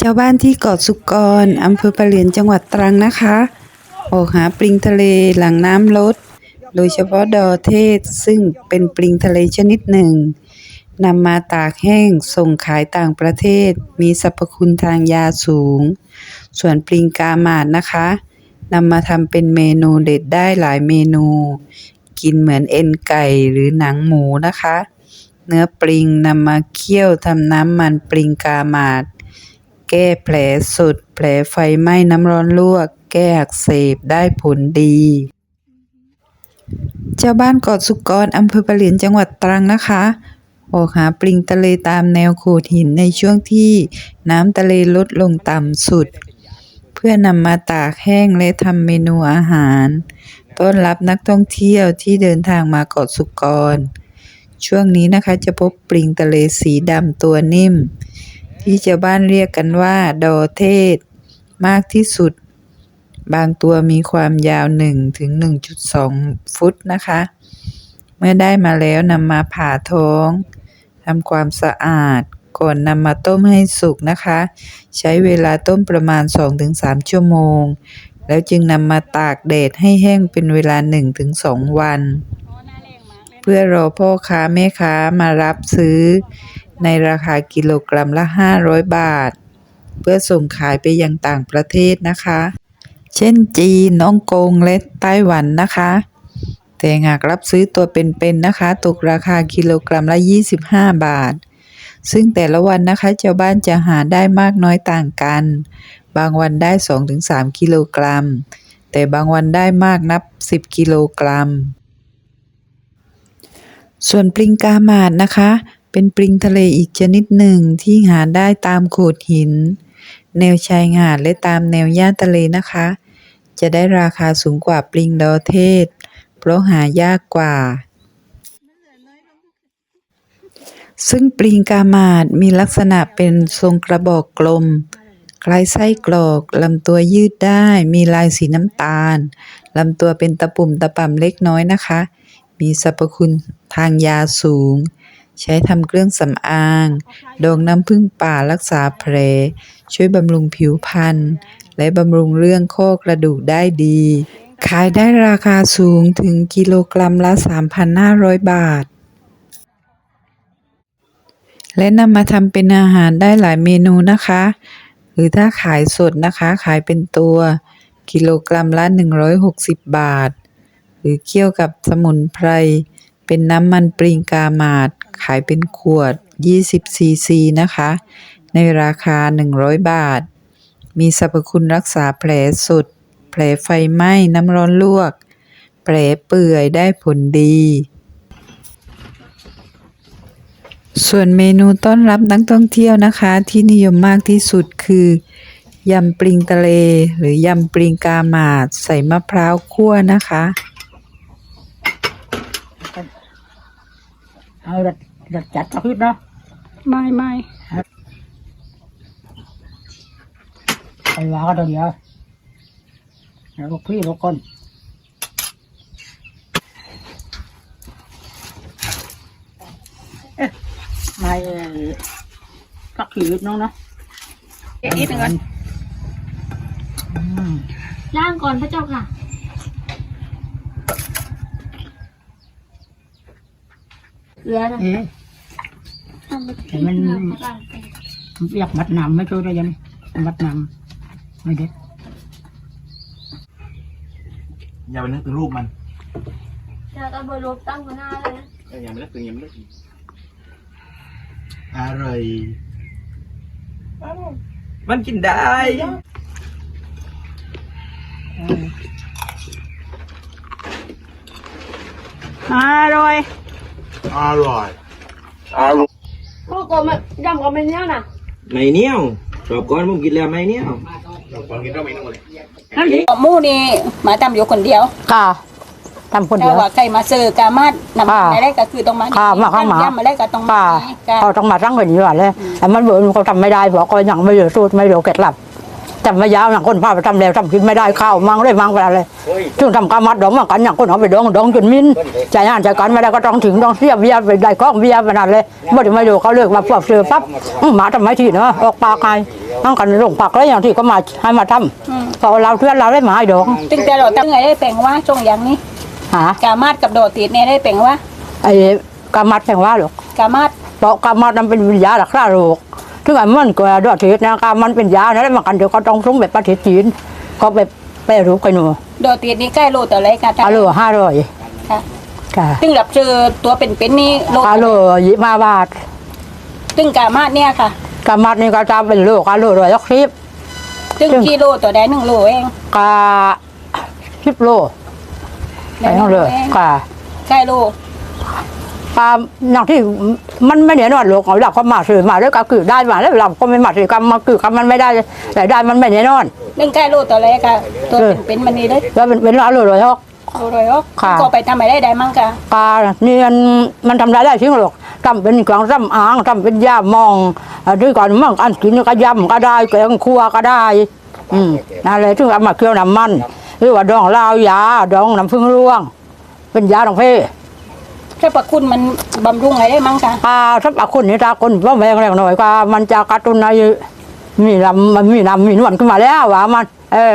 ชาวบ้านที่เกาะสุกรอำเภอปะเหลียนจังหวัดตรังนะคะ ออกหาปลิงทะเลหลังน้ำลด โดยเฉพาะดอเทศซึ่งเป็นปลิงทะเลชนิดหนึ่งนำมาตากแห้งส่งขายต่างประเทศ มีสรรพคุณทางยาสูง ส่วนปลิงกาหมาดนะคะนำมาทำเป็นเมนูเด็ดได้หลายเมนู กินเหมือนเอ็นไก่หรือหนังหมูนะคะ เนื้อปลิงนำมาเคี่ยวทำน้ำมันปลิงกาหมาด แก้แผลสุด แผลไฟไหม้น้ำร้อนลวก แก้อักเสบได้ผลดี เจ้าบ้านเกาะสุกรอำเภอปะเหลียนจังหวัดตรังนะคะออกหาปลิงทะเลตามแนวโขดหินในช่วงที่น้ำทะเลลดลงต่ำสุด เพื่อนำมาตากแห้งและทำเมนูอาหาร ต้อนรับนักท่องเที่ยวที่เดินทางมาเกาะสุกร ช่วงนี้นะคะจะพบปลิงทะเลสีดำตัวนิ่ม ที่ชาวบ้านเรียกกันว่า ดอเทศ มากที่สุด บางตัวมีความยาว 1 ถึง 1.2 ฟุตนะคะ เมื่อได้มาแล้วนำมาผ่าท้องทำความสะอาดก่อนนำมาต้มให้สุกนะคะ ใช้เวลาต้มประมาณ 2-3 ชั่วโมง แล้วจึงนำมาตากแดดให้แห้งเป็นเวลา 1-2 วัน เพื่อรอพ่อค้าแม่ค้ามารับซื้อ ในราคากิโลกรัมละ 500 บาท เพื่อส่งขายไปยังต่างประเทศนะคะ เช่นจีนฮ่องกงและไต้หวันนะคะ แต่หากรับซื้อตัวเป็นๆนะคะตกราคากิโลกรัมละ 25 บาท ซึ่งแต่ละวันนะคะชาวบ้านจะหาได้มากน้อยต่างกัน บางวันได้ 2-3 กิโลกรัม แต่บางวันได้มากนับ 10 กิโลกรัม ส่วนปลิงกาหมาดนะคะ เป็นปลิงทะเลอีกชนิดหนึ่งที่หาได้ตามโขดหิน แนวชายหาดและตามแนวย่าทะเลนะคะ จะได้ราคาสูงกว่าปลิงดอเทศ เพราะหายากกว่า ซึ่งปลิงกามาดมีลักษณะเป็นทรงกระบอกกลมคล้ายไส้กรอกลำตัวยืดได้ มีลายสีน้ำตาลลำตัวเป็นตะปุ่มตะป่ำเล็กน้อยนะคะ มีสรรพคุณทางยาสูง ใช้ทำเครื่องสำอาง ดองน้ำผึ้งป่ารักษาแผล ช่วยบำรุงผิวพรรณ และบำรุงเรื่องข้อกระดูกได้ดี ขายได้ราคาสูงถึงกิโลกรัมละ 3,500 บาท และนำมาทำเป็นอาหารได้หลายเมนูนะคะ หรือถ้าขายสดนะคะ ขายเป็นตัว กิโลกรัมละ 160 บาท หรือเคี่ยวกับสมุนไพร เป็นน้ำมันปริงกาหมาดขายเป็นขวด 20 ซีซีนะคะ ในราคา 100 บาท มีสรรพคุณรักษาแผลสุด แผลไฟไหม้น้ำร้อนลวก แผลเปื่อยได้ผลดี ส่วนเมนูต้อนรับนักท่องเที่ยวนะคะที่นิยมมากที่สุดคือยำปลิงทะเล หรือยำปลิงกาหมาดใส่มะพร้าวคั่วนะคะ เอาดัดดัดจัดก็คิดเนาะไม่ไม่ไปวางก็เดียวแล้วลูกพี่ลูกคนเอ๊ะไม่สักขีดน้องเนาะอีกหนึ่งก่อนอืมย่างก่อนพระเจ้าค่ะ เกลือนะเอ๊ะทำไปเห็นมันมันอยากมัดนำไม่ช่วยได้ยังมัดนำไม่เด็ด อย่าไปนึกถึงรูปมันจะเอาเบอร์ลบตั้งหัวหน้าเลยนะเอออย่าไปนึกถึงอย่าไปนึกถึงอร่อยมันกินได้อร่อยอร่อยพ่อโกมันยำกับมันเนี่ยน่ะไม่เหนียวรอบก่อนผมกินแล้วไม่เหนียวเราตอนกินก็ไม่นู่นเลยนั่นดิหมูนี่มาทำอยู่คนเดียว ค่ะทำคนแต่เดียวว่าใครมาซื้อกามาดนำค่ะอะไรก็คือต้องมาค่ะมาข้างหมาย่ำอะไรก็ต้องมาค่ะค่ะเขาต้องมาตั้งเป็นอยู่เลยแต่มันเบื่อเขาทำไม่ได้เพราะเขายังไม่รู้สูตรไม่รู้เคล็ดลับ แต่ไม่ยาวอย่างคนพาไปทำแล้วทำกินไม่ได้ข้าวมังเลยมังไปอะไรจึงทำกามัดดองมากันอย่างคนเอาไปดองดองจนมิ้นใจอ่านใจกันไม่ได้ก็ต้องถึงต้องเสียเบียร์ไปได้ก้องเบียร์ไปนั่นเลยไม่ได้ไม่ดูเขาเลิกมาปอบเสือปั๊บอื้อหมาทำไมทีเนาะออกปากใครนั่งกันลงปากแล้วอย่างที่ก็มาให้มาทำพอเราเพื่อนเราได้มาให้ดองตึงแต่เราตั้งไงได้แปลงว่าช่วงอย่างนี้หากามาดกับโดดติดเนี่ยได้แปลงว่าไอ้กามัดแพงว่าหรอกกามาดเพราะกามันมันเป็นยารักษาโรค ถึงไอ้มันก็ดอดเทศนะกามันเป็นยานะแล้วมันกันเดี๋ยวก็ต้องส่งแบบประเทศจีนก็แบบแปรรูปกันหนูโดดติดนี่ใกล้โลต่อไรกันอาโลห้าร้อยค่ะค่ะตึงรับเจอตัวเป็นๆนี่โลอาโลยี่มาบาทตึงกามาดเนี่ยค่ะกามัดนี่ก็จะเป็นโลกอาโลร้อยยักสิบตึงกิโลตัวใดหนึ่งโลเองกาสิบโลไปทั้งเลยค่ะใกล้โล กาอย่างที่มันไม่เนียนอนโลกเอาหลับก็มาซื้อมาแล้วก็คือได้มาแล้วหลับก็ไม่มาซื้อกำมาคือกำมันไม่ได้แต่ได้มันไม่เนียนอนตึงใกล้โลต่อไรค่ะตัวเป็นๆมันนี่ได้แล้วเป็นเป็นอาโลร้อยยักโลร้อยออกค่ะก็ไปทำอะไรได้มั้งค่ะปลาเนี่ยมันทำได้ได้จริงหรอกทำเป็นเครื่องซ้ำอางทำเป็นย่ามองอ่าด้วยก่อนมั่งอันกินก็ยำก็ได้แกงคั่วก็ได้อืมอะไรถึงเอามาเคี่ยวน้ำมันหรือว่าดองลาวยาดองน้ำผึ้งร่วง เป็นยาดองเพ ถ้าประคุณมันบำรุงอะไรได้มั้งคะอ่าถ้าปลาคนนี่ตาคนว่าแมงแรงหน่อยก็มันจะกระตุ้นในมีลำมันมีลำมีนวลขึ้นมาแล้วว่ามัน เออ